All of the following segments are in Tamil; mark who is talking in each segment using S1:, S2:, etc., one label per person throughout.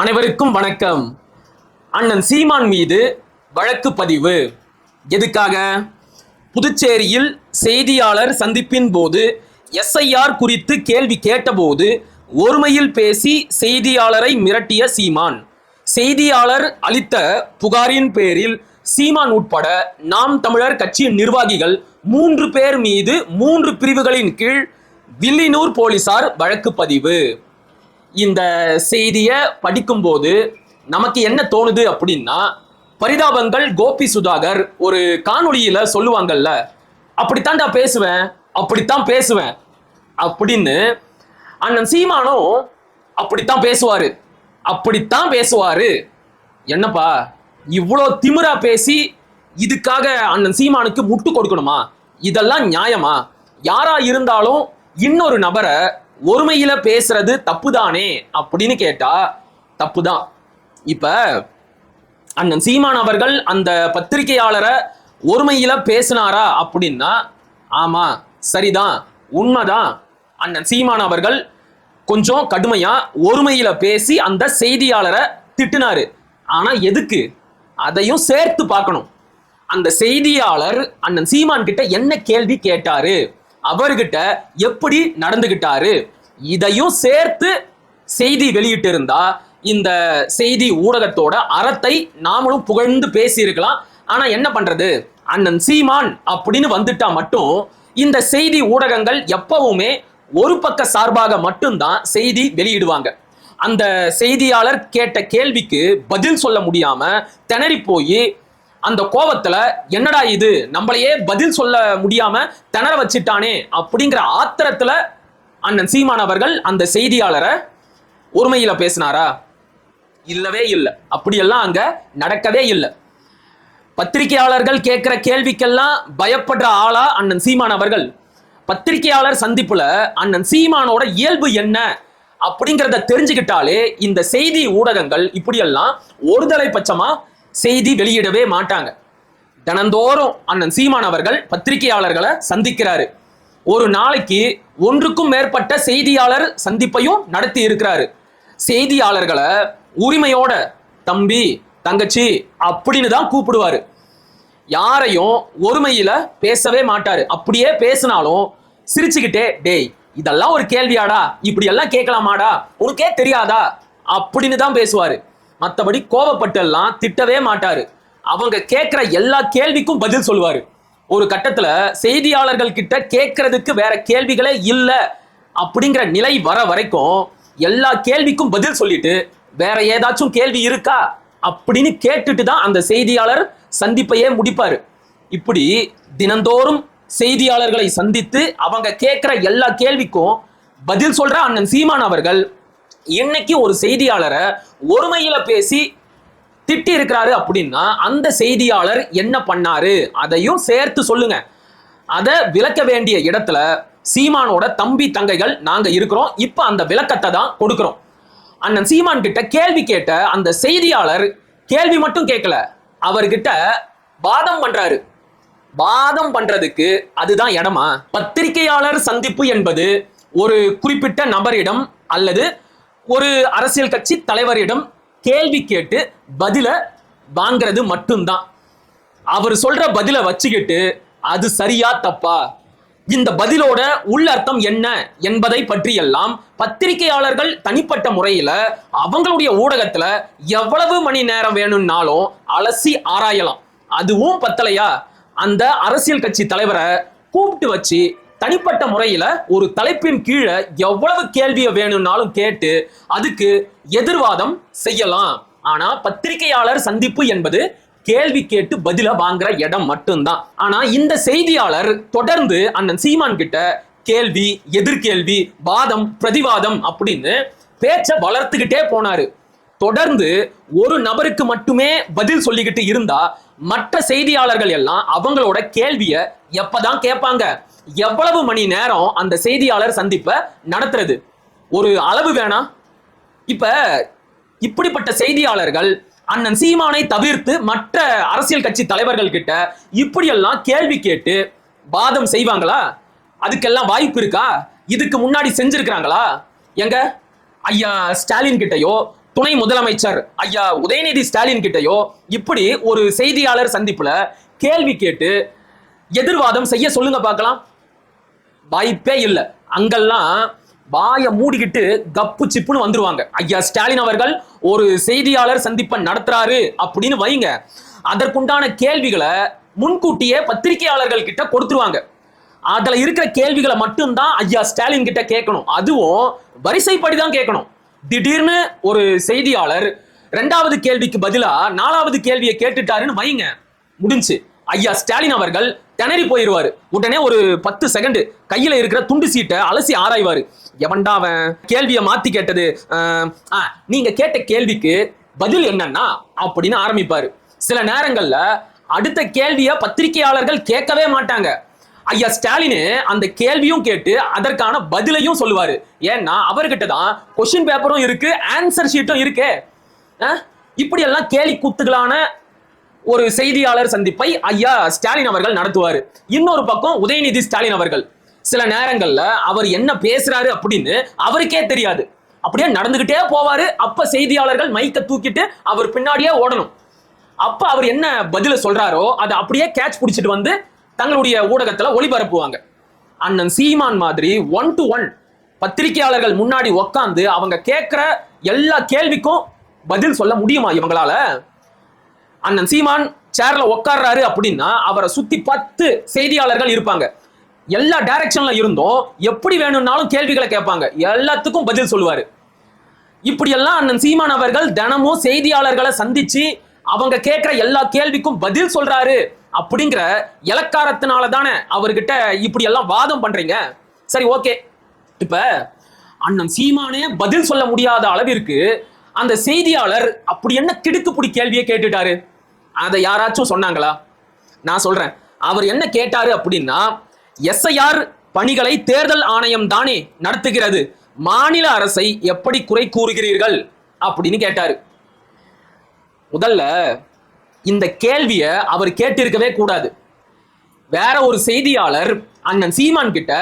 S1: அனைவருக்கும் வணக்கம். அண்ணன் சீமான் மீது வழக்கு பதிவு. எதுக்காக? புதுச்சேரியில் செய்தியாளர் சந்திப்பின் போது எஸ்ஐஆர் குறித்து கேள்வி கேட்டபோது ஒருமையில் பேசி செய்தியாளரை மிரட்டிய சீமான். செய்தியாளர் அளித்த புகாரின் பேரில் சீமான் உட்பட நாம் தமிழர் கட்சியின் நிர்வாகிகள் மூன்று பேர் மீது மூன்று பிரிவுகளின் கீழ் வில்லினூர் போலீசார் வழக்கு பதிவு. இந்த செய்தியை படிக்கும்போது நமக்கு என்ன தோணுது அப்படின்னா பரிதாபங்கள் கோபி சுதாகர் ஒரு காணொளியில சொல்லுவாங்கல்ல அப்படித்தான்டா பேசுவேன் அப்படித்தான் பேசுவேன் அப்படின்னு அண்ணன் சீமானும் அப்படித்தான் பேசுவாரு அப்படித்தான் பேசுவாரு. என்னப்பா இவ்வளோ திமிரா பேசி இதுக்காக அண்ணன் சீமானுக்கு முட்டு கொடுக்கணுமா? இதெல்லாம் நியாயமா? யாரா இருந்தாலும் இன்னொரு நபரை ஒருமையில பேசுறது தப்புதானே அப்படின்னு கேட்டா தப்புதான். இப்ப அண்ணன் சீமான் அவர்கள் அந்த பத்திரிகையாளரை ஒருமையில பேசினாரா அப்படின்னா ஆமா சரிதான் உண்மைதான். அண்ணன் சீமான் அவர்கள் கொஞ்சம் கடுமையா ஒருமையில பேசி அந்த செய்தியாளரை திட்டினாரு. ஆனா எதுக்கு? அதையும் சேர்த்து பார்க்கணும். அந்த செய்தியாளர் அண்ணன் சீமான் கிட்ட என்ன கேள்வி கேட்டாரு? அவர்கிட்ட எப்படி நடந்துகிட்டாரு? இதையும் சேர்த்து செய்தி வெளியிட்டு இருந்தா இந்த செய்தி ஊடகத்தோட அறத்தை நாமளும் புகழ்ந்து பேசியிருக்கலாம். ஆனா என்ன பண்றது? அண்ணன் சீமான் அப்படின்னு வந்துட்டா மட்டும் இந்த செய்தி ஊடகங்கள் எப்பவுமே ஒரு பக்க சார்பாக மட்டும்தான் செய்தி வெளியிடுவாங்க. அந்த செய்தியாளர் கேட்ட கேள்விக்கு பதில் சொல்ல முடியாம திணறி போய் அந்த கோபத்துல என்னடா இது? நம்மளையே பதில் சொல்ல முடியாம திணற வச்சிட்டானே அப்படிங்கிற ஆத்திரத்துல அண்ணன் சீமான் அவர்கள் அந்த செய்தியாளரை ஒருமையில பேசினாரா? இல்லவே இல்லை. அப்படியெல்லாம் அங்க நடக்கவே இல்லை. பத்திரிகையாளர்கள் கேட்கிற கேள்விக்கெல்லாம் பயப்படுற ஆளா அண்ணன் சீமான் அவர்கள். பத்திரிகையாளர் சந்திப்புல அண்ணன் சீமானோட இயல்பு என்ன அப்படிங்கிறத தெரிஞ்சுக்கிட்டாலே இந்த செய்தி ஊடகங்கள் இப்படியெல்லாம் ஒருதலை பட்சமா செய்தி வெளியிடவே மாட்டாங்க. தினந்தோறும் அண்ணன் சீமான் அவர்கள் பத்திரிகையாளர்களை சந்திக்கிறாரு. ஒரு நாளைக்கு ஒன்றுக்கும் மேற்பட்ட செய்தியாளர் சந்திப்பையும் நடத்தி இருக்கிறாரு. செய்தியாளர்களை உரிமையோட தம்பி தங்கச்சி அப்படின்னு தான் கூப்பிடுவாரு. யாரையும் ஒருமையில பேசவே மாட்டாரு. அப்படியே பேசினாலும் சிரிச்சுக்கிட்டே டேய் இதெல்லாம் ஒரு கேள்வியாடா இப்படி எல்லாம் கேட்கலாமாடா உனக்கே தெரியாதா? அப்படின்னு தான் பேசுவாரு. மற்றபடி கோவப்பட்டெல்லாம் திட்டவே மாட்டாரு. அவங்க கேட்குற எல்லா கேள்விக்கும் பதில் சொல்லுவார். ஒரு கட்டத்தில் செய்தியாளர்கள் கிட்ட கேட்கறதுக்கு வேற கேள்விகளே இல்லை அப்படிங்கிற நிலை வர வரைக்கும் எல்லா கேள்விக்கும் பதில் சொல்லிட்டு வேற ஏதாச்சும் கேள்வி இருக்கா அப்படின்னு கேட்டுட்டு தான் அந்த செய்தியாளர் சந்திப்பையே முடிப்பார். இப்படி தினந்தோறும் செய்தியாளர்களை சந்தித்து அவங்க கேட்குற எல்லா கேள்விக்கும் பதில் சொல்ற அண்ணன் சீமான் அவர்கள் இன்னைக்கு ஒரு செய்தியாளரை ஒருமையில பேசி திட்டி இருக்கிறாரு அப்படின்னா அந்த செய்தியாளர் என்ன பண்ணாரு? அதையும் சேர்த்து சொல்லுங்க. அதை விளக்க வேண்டிய இடத்துல சீமானோட தம்பி தங்கைகள் நாங்க இருக்கிறோம். இப்ப அந்த விளக்கத்தை தான் கொடுக்கிறோம். அண்ணன் சீமான் கிட்ட கேள்வி கேட்ட அந்த செய்தியாளர் கேள்வி மட்டும் கேட்கல. அவர்கிட்ட வாதம் பண்றாரு. வாதம் பண்றதுக்கு அதுதான் இடமா? பத்திரிகையாளர் சந்திப்பு என்பது ஒரு குறிப்பிட்ட நபரிடம் அல்லது ஒரு அரசியல் கட்சி தலைவரிடம் கேள்வி கேட்டு பதில வாங்குறது மட்டும்தான். அவர் சொல்ற பதில வச்சுக்கிட்டு அது சரியா தப்பா? இந்த பதிலோட உள்ளர்த்தம் என்ன? என்பதை பற்றியெல்லாம் பத்திரிகையாளர்கள் தனிப்பட்ட முறையில அவங்களுடைய ஊடகத்துல எவ்வளவு மணி நேரம் வேணும்னாலும் அலசி ஆராயலாம். அதுவும் பத்தலையா? அந்த அரசியல் கட்சி தலைவரை கூப்பிட்டு வச்சு தனிப்பட்ட முறையில ஒரு தலைப்பின் கீழே எவ்வளவு கேள்வியை வேணும்னாலும் கேட்டு அதுக்கு எதிர்வாதம் செய்யலாம். ஆனா பத்திரிகையாளர் சந்திப்பு என்பது கேள்வி கேட்டு பதில வாங்குற இடம் மட்டும்தான். ஆனா இந்த செய்தியாளர் தொடர்ந்து அண்ணன் சீமான் கிட்ட கேள்வி எதிர்கேள்வி வாதம் பிரதிவாதம் அப்படின்னு பேச்ச வளர்த்துக்கிட்டே போனாரு. தொடர்ந்து ஒரு நபருக்கு மட்டுமே பதில் சொல்லிக்கிட்டு இருந்தா மற்ற செய்தியாளர்கள் எல்லாம் அவங்களோட கேள்வியை எப்பதான் கேட்பாங்க? எவ்வளவு மணி நேரம் அந்த செய்தியாளர் சந்திப்பை நடத்துறது? ஒரு அளவு வேணாம் இப்ப இப்படிப்பட்ட செய்தியாளர்கள் அண்ணன் சீமானை தவிர்த்து மற்ற அரசியல் கட்சி தலைவர்கள் கிட்ட இப்படியெல்லாம் கேள்வி கேட்டு வாதம் செய்வாங்களா? அதுக்கெல்லாம் வாய்ப்பு இருக்கா? இதுக்கு முன்னாடி செஞ்சிருக்கிறாங்களா? எங்க? ஐயா ஸ்டாலின் கிட்டயோ துணை முதலமைச்சர் ஐயா உதயநிதி ஸ்டாலின் கிட்டயோ இப்படி ஒரு செய்தியாளர் சந்திப்புல கேள்வி கேட்டு எதிர்வாதம் செய்ய சொல்லுங்க பார்க்கலாம். வாய்ப்பே இல்லை. அங்கெல்லாம் வாயை மூடிக்கிட்டு கப்பு சிப்புன்னு வந்துருவாங்க. ஐயா ஸ்டாலின் அவர்கள் ஒரு செய்தியாளர் சந்திப்பை நடத்துறாரு அப்படின்னு வைங்க. அதற்குண்டான கேள்விகளை முன்கூட்டியே பத்திரிகையாளர்கள் கிட்ட கொடுத்துருவாங்க. அதுல இருக்கிற கேள்விகளை மட்டும்தான் ஐயா ஸ்டாலின் கிட்ட கேட்கணும். அதுவும் வரிசைப்படி தான் கேட்கணும். திடீர்னு ஒரு செய்தியாளர் ரெண்டாவது கேள்விக்கு பதிலா நாலாவது கேள்வியை கேட்டுட்டாருன்னு வைங்க. முடிஞ்சு. ஐயா ஸ்டாலின் அவர்கள் திணறி போயிடுவார் உடனே ஒரு பத்து செகண்ட் கையில் இருக்கிற துண்டு சீட்டை அலசி ஆராய்வார். எவன்டா அவன்? கேள்வியை மாற்றி கேட்டது நீங்கள் ஆ, கேட்ட கேள்விக்கு பதில் என்னன்னா அப்படின்னு ஆரம்பிப்பார். சில நேரங்களில் அடுத்த கேள்வியை பத்திரிகையாளர்கள் கேட்கவே மாட்டாங்க. ஐயா ஸ்டாலின் அந்த கேள்வியும் கேட்டு அதற்கான பதிலையும் சொல்லுவார். ஏன்னா அவர்கிட்ட தான் கொஸ்டின் பேப்பரும் இருக்கு ஆன்சர் ஷீட்டும் இருக்கே. இப்படியெல்லாம் கேலி கூத்துகளான ஒரு செய்தியாளர் சந்திப்பை ஐயா ஸ்டாலின் அவர்கள் நடத்துவார். இன்னொரு பக்கம் உதயநிதி ஸ்டாலின் அவர்கள். சில நேரங்கள்ல அவர் என்ன பேசுறாரு அப்படின்னு அவருக்கே தெரியாது. அப்படியே நடந்துகிட்டே போவாரு. அப்ப செய்தியாளர்கள் மைக்க தூக்கிட்டு அவர் பின்னாடியே ஓடணும். அப்ப அவர் என்ன பதில சொல்றாரோ அதை அப்படியே கேட்ச் பிடிச்சிட்டு வந்து தங்களுடைய ஊடகத்துல ஒளிபரப்புவாங்க. அண்ணன் சீமான் மாதிரி ஒன் டு ஒன் பத்திரிகையாளர்கள் முன்னாடி உக்காந்து அவங்க கேட்கிற எல்லா கேள்விக்கும் பதில் சொல்ல முடியுமா இவங்களால? அண்ணன் சீமான் சேர்ல உட்கார்றாரு அப்படின்னா அவரை சுத்தி பத்து செய்தியாளர்கள் இருப்பாங்க. எல்லா டைரக்ஷன்ல இருந்தும். எப்படி வேணும்னாலும் கேள்விகளை கேட்பாங்க. எல்லாத்துக்கும் பதில் சொல்லுவாரு. இப்படியெல்லாம் அண்ணன் சீமான் அவர்கள் தினமும் செய்தியாளர்களை சந்திச்சு அவங்க கேட்கிற எல்லா கேள்விக்கும் பதில் சொல்றாரு அப்படிங்கிற இலக்காரத்தினால தானே அவர்கிட்ட இப்படி எல்லாம் வாதம் பண்றீங்க? சரி ஓகே இப்ப அண்ணன் சீமானே பதில் சொல்ல முடியாத அளவிற்கு அந்த செய்தியாளர் அப்படி என்ன கிடுக்குப்புடி கேள்வியை கேட்டுட்டாரு? அதை யாராச்சும் சொன்னாங்களா? நான் சொல்றேன். அவர் என்ன கேட்டாரு அப்படின்னா எஸ்ஐஆர் பணிகளை தேர்தல் ஆணையம் தானே நடத்துகிறது. மாநில அரசை எப்படி குறை கூறுகிறீர்கள்? அப்படின்னு கேட்டாரு. முதல்ல இந்த கேள்வியை அவர் கேட்டிருக்கவே கூடாது. வேற ஒரு செய்தியாளர் அண்ணன் சீமான் கிட்ட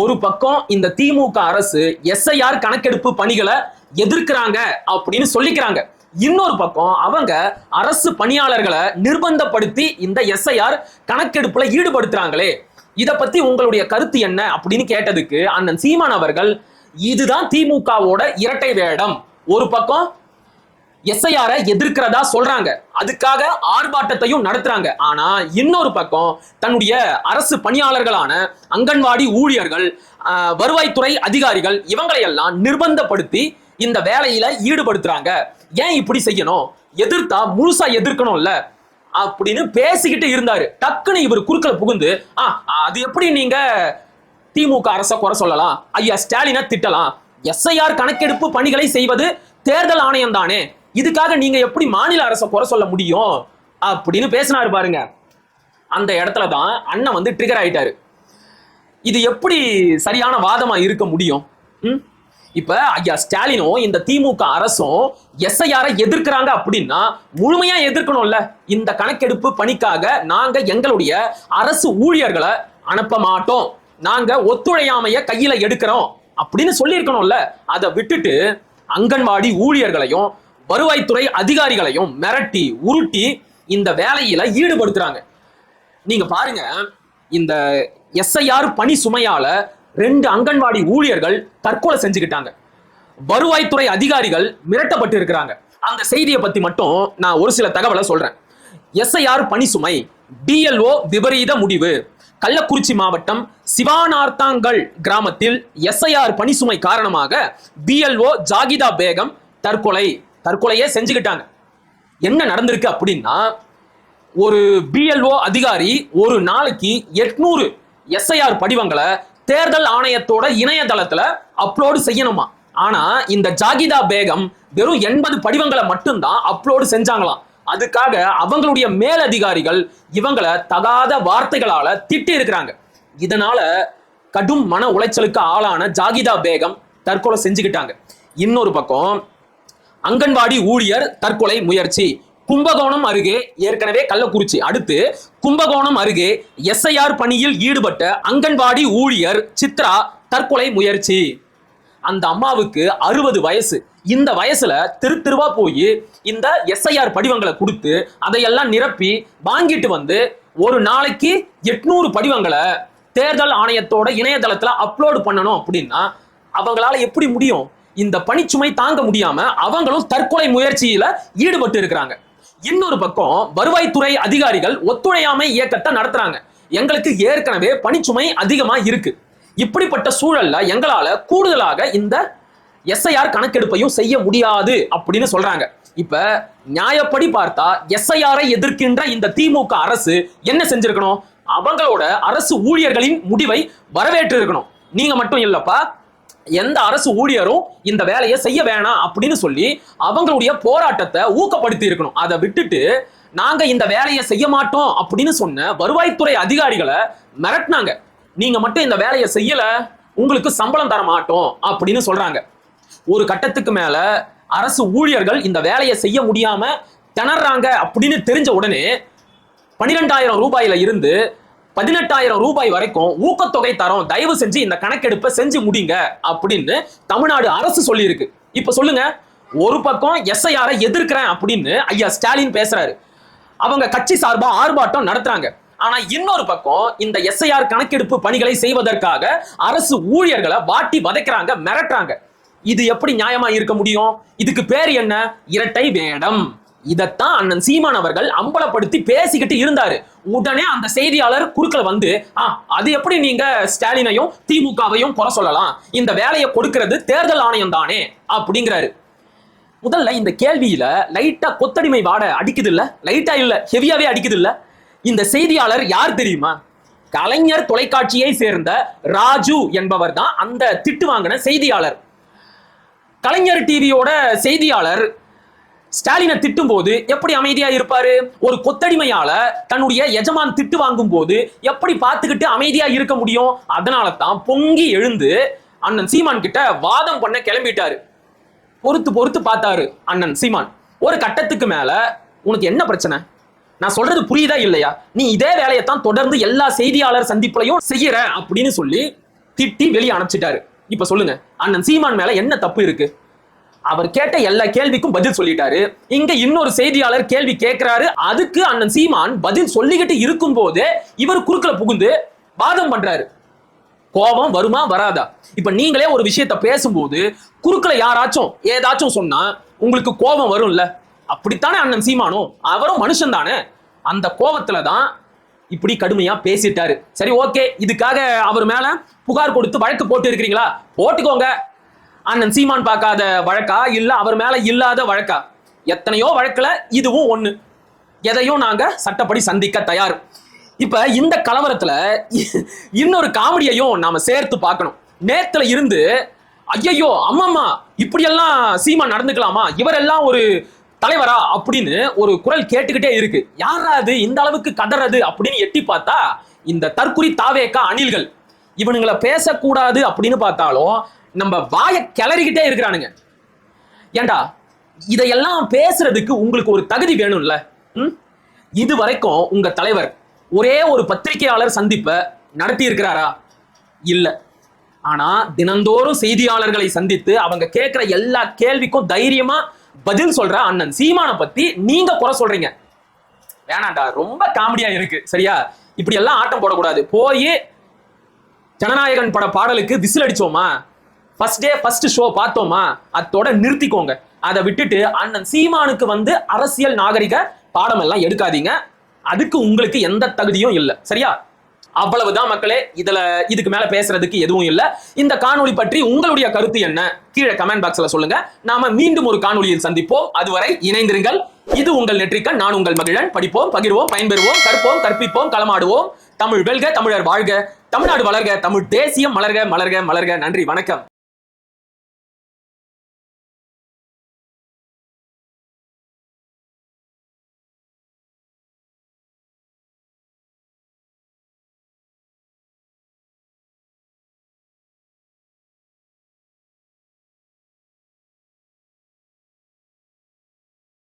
S1: ஒரு பக்கம் இந்த திமுக அரசு எஸ்ஐஆர் கணக்கெடுப்பு பணிகளை எதிர்க்கிறாங்க அப்படின்னு சொல்லிக்கிறாங்க. இன்னொரு பக்கம் அவங்க அரசு பணியாளர்களை நிர்பந்தப்படுத்தி இந்த எஸ்ஐஆர் கணக்கெடுப்புல ஈடுபடுத்துறாங்களே. இதை பத்தி உங்களுடைய கருத்து என்ன அப்படின்னு கேட்டதுக்கு அண்ணன் சீமான் அவர்கள் இதுதான் திமுகவோட இரட்டை வேடம். ஒரு பக்கம் எஸ்ஐஆரை எதிர்க்கிறதா சொல்றாங்க. அதுக்காக ஆர்ப்பாட்டத்தையும் நடத்துறாங்க. ஆனா இன்னொரு பக்கம் தன்னுடைய அரசு பணியாளர்களான அங்கன்வாடி ஊழியர்கள் வருவாய்த்துறை அதிகாரிகள் இவங்களையெல்லாம் நிர்பந்தப்படுத்தி இந்த வேலையில ஈடுபடுத்துறாங்க. ஏன் இப்படி செய்யணும்? எதிர்த்தா முழுசா எதிர்க்கணும்ல. அப்படின்னு பேசிக்கிட்டு இருந்தாரு. டக்குன்னு இவர் குறுக்கல புகுந்து ஆ அது எப்படி நீங்க திமுக அரசை குறை சொல்லலாம்? ஐயா ஸ்டாலினை திட்டலாம். எஸ்ஐஆர் கணக்கெடுப்பு பணிகளை செய்வது தேர்தல் ஆணையம் தானே. இதுக்காக நீங்க எப்படி மாநில அரசை குறை சொல்ல முடியும்? அப்படின்னு பேசினாரு பாருங்க. அந்த இடத்துல தான் அண்ணன் வந்து ட்ரிகர் ஆயிட்டாரு. இது எப்படி சரியான வாதமா இருக்க முடியும்? ம்? இப்ப ஐயா ஸ்டாலினும் இந்த திமுக அரசும் எஸ்ஐஆரை எதிர்க்கிறாங்க அப்படின்னா முழுமையா எதிர்க்கணும்ல? இந்த கணக்கெடுப்பு பணிக்காக நாங்க எங்களுடைய அரசு ஊழியர்களை அனுப்ப மாட்டோம். நாங்க ஒத்துழையாமைய கையில எடுக்கிறோம். அப்படின்னு சொல்லியிருக்கணும்ல? அதை விட்டுட்டு அங்கன்வாடி ஊழியர்களையும் வருவாய்த்துறை அதிகாரிகளையும் மிரட்டி உருட்டி இந்த வேலையில ஈடுபடுத்துறாங்க. நீங்க பாருங்க இந்த எஸ்ஐஆர் பணி சுமையால ரெண்டு அங்கன்வாடி ஊழியர்கள் தற்கொலை செஞ்சுக்கிட்டாங்க. வருவாய்த்துறை அதிகாரிகள் மிரட்டப்பட்டு இருக்கிறாங்க அந்த செய்தியை பத்தி மட்டும் நான் ஒரு சில தகவலை சொல்றேன். எஸ்ஐஆர் பணி சுமை டிஎல்ஓ விபரீத முடிவு. கள்ளக்குறிச்சி மாவட்டம் சிவானார்த்தாங்கல் கிராமத்தில் எஸ்ஐஆர் பணி சுமை காரணமாக பிஎல்ஓ ஜாகிதா பேகம் தற்கொலை தற்கொலையே செஞ்சுக்கிட்டாங்க. என்ன நடந்திருக்கு அப்படின்னா ஒரு பிஎல்ஓ அதிகாரி ஒரு நாளைக்கு எட்நூறு எஸ்ஐஆர் படிவங்களை தேர்தல் ஆணையத்தோட இணையதளத்துல அப்லோடு செய்யணுமா? ஆனா இந்த ஜாகிதா பேகம் வெறும் எண்பது படிவங்களை மட்டும்தான் அப்லோடு செஞ்சாங்களாம். அதுக்காக அவங்களுடைய மேலதிகாரிகள் இவங்களை தகாத வார்த்தைகளால திட்டி இருக்கிறாங்க. இதனால கடும் மன உளைச்சலுக்கு ஆளான ஜாகிதா பேகம் தற்கொலை செஞ்சுக்கிட்டாங்க. இன்னொரு பக்கம் அங்கன்வாடி ஊழியர் தற்கொலை முயற்சி. கும்பகோணம் அருகே ஏற்கனவே கள்ளக்குறிச்சி. அடுத்து கும்பகோணம் அருகே எஸ்ஐஆர் பணியில் ஈடுபட்ட அங்கன்வாடி ஊழியர் சித்ரா தற்கொலை முயற்சி. அந்த அம்மாவுக்கு அறுபது வயசு. இந்த வயசுல திரு திருவா போய் இந்த எஸ்ஐஆர் படிவங்களை கொடுத்து அதையெல்லாம் நிரப்பி வாங்கிட்டு வந்து ஒரு நாளைக்கு எட்நூறு படிவங்களை தேர்தல் ஆணையத்தோட இணையதளத்துல அப்லோடு பண்ணணும் அப்படின்னா அவங்களால எப்படி முடியும்? இந்த பணிச்சுமை தாங்க முடியாம அவங்களும் தற்கொலை முயற்சியில ஈடுபட்டு இருக்கிறாங்க. இன்னொரு பக்கம் வருவாய்த்துறை அதிகாரிகள் ஒத்துழையாமை இயக்கத்தை நடத்துறாங்க. எங்களுக்கு ஏற்கனவே பணிச்சுமை அதிகமா இருக்கு. இப்படிப்பட்ட சூழல்ல எங்களால கூடுதலாக இந்த எஸ்ஐஆர் கணக்கெடுப்பையும் செய்ய முடியாது அப்படின்னு சொல்றாங்க. இப்ப நியாயப்படி பார்த்தா எஸ்ஐஆரை எதிர்க்கின்ற இந்த திமுக அரசு என்ன செஞ்சிருக்கணும்? அவங்களோட அரசு ஊழியர்களின் முடிவை வரவேற்று இருக்கணும் நீங்க மட்டும் இல்லப்பா எந்த அரசு ஊழியரும் இந்த வேலையை செய்ய வேணாம் அப்படின்னு சொல்லி அவங்களுடைய போராட்டத்தை ஊக்கப்படுத்தி இருக்கணும். அதை விட்டுட்டு நாங்க இந்த வேலையை செய்ய மாட்டோம் அப்படின்னு சொன்ன வருவாய்த்துறை அதிகாரிகளை மிரட்டினாங்க. நீங்க மட்டும் இந்த வேலையை செய்யல உங்களுக்கு சம்பளம் தர மாட்டோம் அப்படின்னு சொல்றாங்க. ஒரு கட்டத்துக்கு மேல அரசு ஊழியர்கள் இந்த வேலையை செய்ய முடியாம திணறாங்க அப்படின்னு தெரிஞ்ச உடனே பன்னிரெண்டாயிரம் ரூபாயில இருந்து பதினெட்டாயிரம் ரூபாய் வரைக்கும் ஊக்கத்தொகை தரோம். தயவு செஞ்சு இந்த கணக்கெடுப்பை செஞ்சு முடிங்க அப்படின்னு தமிழ்நாடு அரசு சொல்லியிருக்கு. இப்ப சொல்லுங்க ஒரு பக்கம் எஸ்ஐஆரை எதிர்க்கிறேன் அப்படின்னு ஐயா ஸ்டாலின் பேசுறாரு. அவங்க கட்சி சார்பா ஆர்ப்பாட்டம் நடத்துறாங்க. ஆனா இன்னொரு பக்கம் இந்த எஸ்ஐஆர் கணக்கெடுப்பு பணிகளை செய்வதற்காக அரசு ஊழியர்களை வாட்டி வதைக்கிறாங்க மிரட்டுறாங்க. இது எப்படி நியாயமா இருக்க முடியும்? இதுக்கு பேர் என்ன? இரட்டை வேடம். இதைத்தான் அண்ணன் சீமான் அவர்கள் அம்பலப்படுத்தி பேசிக்கிட்டு இருந்தாரு. உடனே அந்த செய்தியாளர் குறுக்கள் வந்து ஆ அது எப்படி நீங்க ஸ்டாலினையும் திமுகவையும் குறை சொல்லலாம்? இந்த வேலையை கொடுக்கிறது தேர்தல் ஆணையம் தானே? அப்படிங்கிறாரு. முதல்ல இந்த கேள்வியில லைட்டா கொத்தடிமை வாட அடிக்குது இல்ல லைட்டா இல்ல ஹெவியாவே அடிக்குது இல்ல இந்த செய்தியாளர் யார் தெரியுமா? கலைஞர் தொலைக்காட்சியை சேர்ந்த ராஜு என்பவர் தான் அந்த திட்டு வாங்கின செய்தியாளர். கலைஞர் டிவியோட செய்தியாளர் ஸ்டாலினை திட்டும் போது எப்படி அமைதியா இருப்பாரு? ஒரு கொத்தடிமையால தன்னுடைய எஜமான் திட்டு வாங்கும் போது எப்படி பார்த்துக்கிட்டு அமைதியா இருக்க முடியும்? அதனால தான் பொங்கி எழுந்து அண்ணன் சீமான் கிட்ட வாதம் பண்ண கிளம்பிட்டாரு. பொறுத்து பொறுத்து பார்த்தாரு அண்ணன் சீமான். ஒரு கட்டத்துக்கு மேல உனக்கு என்ன பிரச்சனை? நான் சொல்றது புரியுதா இல்லையா? நீ இதே வேலையைத்தான் தொடர்ந்து எல்லா செய்தியாளர் சந்திப்புலையும் செய்யற அப்படின்னு சொல்லி திட்டி வெளியே அனுப்பிச்சிட்டாரு. இப்ப சொல்லுங்க அண்ணன் சீமான் மேல என்ன தப்பு இருக்கு? அவர் கேட்ட எல்லா கேள்விக்கும் பதில் சொல்லிட்டாரு. இங்க இன்னொரு செய்தியாளர் கேள்வி கேட்கிறாரு. அதுக்கு அண்ணன் சீமான் பதில் சொல்லிக்கிட்டு இருக்கும் போதே இவர் குறுக்கல புகுந்து வாதம் பண்றாரு. கோபம் வருமா வராதா? இப்ப நீங்களே ஒரு விஷயத்த பேசும்போது குறுக்கல யாராச்சும் ஏதாச்சும் சொன்னா உங்களுக்கு கோபம் வரும்ல? அப்படித்தானே அண்ணன் சீமானும்? அவரும் மனுஷன் தானே அந்த கோபத்துல தான் இப்படி கடுமையா பேசிட்டாரு. சரி ஓகே. இதுக்காக அவர் மேல புகார் கொடுத்து வழக்கு போட்டு இருக்கிறீங்களா? போட்டுக்கோங்க. அண்ணன் சீமான் பார்க்காத வழக்கா? இல்ல அவர் மேல இல்லாத வழக்கா? எத்தனையோ வழக்குல இதுவும் ஒண்ணு. எதையும் நாங்க சட்டப்படி சந்திக்க தயார். இப்ப இந்த கலவரத்துல இன்னொரு காமெடியையும் நாம சேர்த்து பார்க்கணும். நேத்துல இருந்து ஐயையோ அம்மம்மா இப்படியெல்லாம் சீமா நடந்துக்கலாமா? இவரெல்லாம் ஒரு தலைவரா? அப்படின்னு ஒரு குரல் கேட்டுக்கிட்டே இருக்கு. யாரா அது? இந்த அளவுக்கு கதறது? அப்படின்னு எட்டி பார்த்தா இந்த தற்குறி தாவேக்கா அணில்கள். இவனுங்களை பேசக்கூடாது அப்படின்னு பார்த்தாலும் நம்ம வாயை கிளறிக்கிட்டே இருக்கிறானுங்க. ஏண்டா? இதையெல்லாம் பேசுறதுக்கு உங்களுக்கு ஒரு தகுதி வேணும்ல? ம்? இது வரைக்கும் உங்க தலைவர் ஒரே ஒரு பத்திரிகையாளர் சந்திப்பை நடத்தி இருக்கிறாரா இல்ல. ஆனா தினந்தோறும் செய்தியாளர்களை சந்தித்து அவங்க கேட்கிற எல்லா கேள்விக்கும் தைரியமா பதில் சொல்ற அண்ணன் சீமானை பத்தி நீங்க குறை சொல்றீங்க. வேணாண்டா ரொம்ப காமெடியா இருக்கு சரியா? இப்படி எல்லாம் ஆட்டம் போடக்கூடாது. போய் ஜனநாயகன் பட பாடலுக்கு விசில் அடிச்சோமா? ஃபர்ஸ்ட் டே ஃபர்ஸ்ட் ஷோ பார்த்தோமா? அதோட நிறுத்திக்கோங்க. அதை விட்டுட்டு அண்ணன் சீமானுக்கு வந்து அரசியல் நாகரிக பாடம் எல்லாம் எடுக்காதீங்க. அதுக்கு உங்களுக்கு எந்த தகுதியும் இல்லை. சரியா? அவ்வளவுதான் மக்களே. இதுல இதுக்கு மேல பேசுறதுக்கு எதுவும் இல்லை. இந்த காணொளி பற்றி உங்களுடைய கருத்து என்ன? கீழே கமெண்ட் பாக்ஸ்ல சொல்லுங்க. நாம மீண்டும் ஒரு காணொளியில் சந்திப்போம். அதுவரை இணைந்திருங்கள். இது உங்கள் நெற்றிக்கன் நான் உங்கள் மகிழன். படிப்போம் பகிர்வோம் பயன்பெறுவோம் கற்போம் கற்பிப்போம் களமாடுவோம். தமிழ் வெல்க தமிழர் வாழ்க. தமிழ்நாடு வளர்க தமிழ் தேசியம் மலர்க மலர்க மலர்க. நன்றி வணக்கம்.